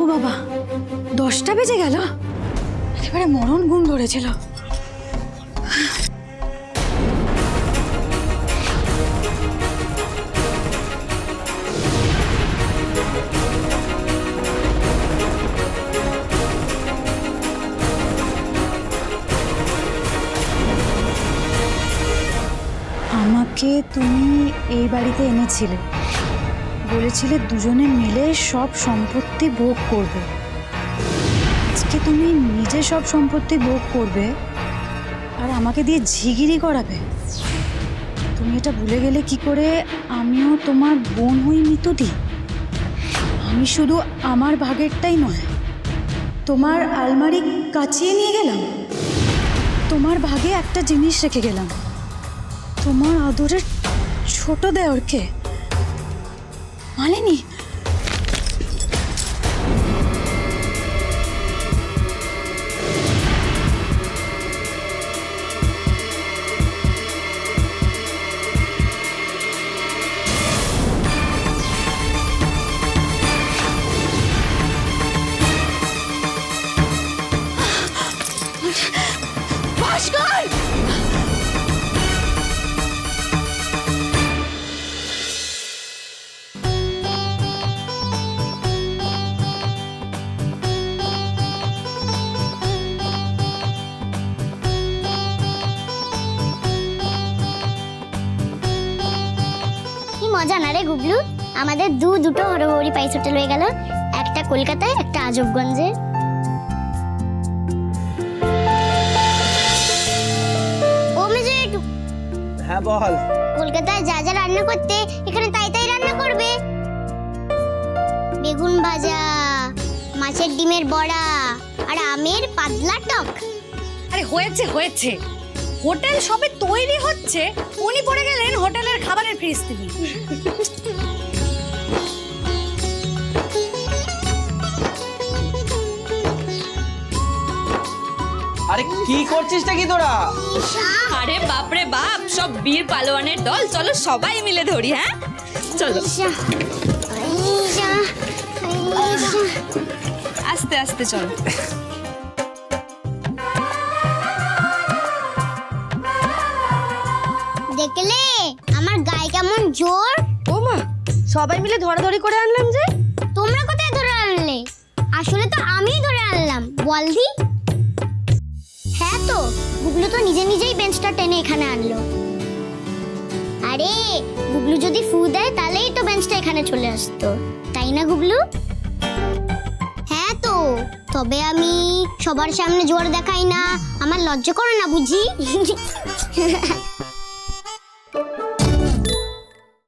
ও বাবা দশটা বেজে গেল। একেবারে মরণ গুণ ধরেছিল। আমাকে তুমি এই বাড়িতে এনেছিলে। বলেছিলে দুজনে মিলে সব সম্পত্তি ভোগ করবে। আজকে তুমি নিজে সব সম্পত্তি ভোগ করবে আর আমাকে দিয়ে ঝিগিরি করাবে। তুমি এটা ভুলে গেলে কি করে? আমিও তোমার বোন হই মিতুদি। আমি শুধু আমার ভাগেরটাই নয়, তোমার আলমারি কাচিয়ে নিয়ে গেলাম। তোমার ভাগে একটা জিনিস রেখে গেলাম। তোমার আদরের ছোট দেওরকে? মালেনি মজা না রে গুবলু আমাদের দু দুটো হরহরি পাইস হোটেল হয়ে গেল। একটা কলকাতায় একটা আজবগঞ্জে। ও মেজে হ্যাঁ বল। কলকাতায় যা যা রান্না করতে এখানে তাই তাই রান্না করবে। বেগুন ভাজা মাছের ডিমের বড়া আর আমের পাতলা টক। আরে হয়েছে হয়েছে। হোটেল সবে তৈরি হচ্ছে। উনি পড়ে গেলেন হোটেলের খাবারের ফিরিস্তি নিয়ে আরে কি করছিসটা কি তোরা? আরে বাপরে বাপ সব বীর পালোয়ানের দল চলো সবাই মিলে ধরি হ্যাঁ? চলো। আইসা। আস্তে আস্তে চলো। দেখলে? আমার গায়ে কেমন জোর? ও মা সবাই মিলে ধরাধরি করে আনলাম যে। তোমরা কোথায় ধরে আনলে? আসলে তো আমিই ধরে আনলাম। বলদি হ্যাঁ তো গুগলু তো নিজে নিজেই বেঞ্চটা টেনে এখানে আনলো। আরে গুগলু যদি ফু দেয় তাহলেই তো বেঞ্চটা এখানে চলে আসতো। তাই না গুগলু? হ্যাঁ তো তবে আমি সবার সামনে জোর দেখাই না। আমার লজ্জা করে না বুঝি?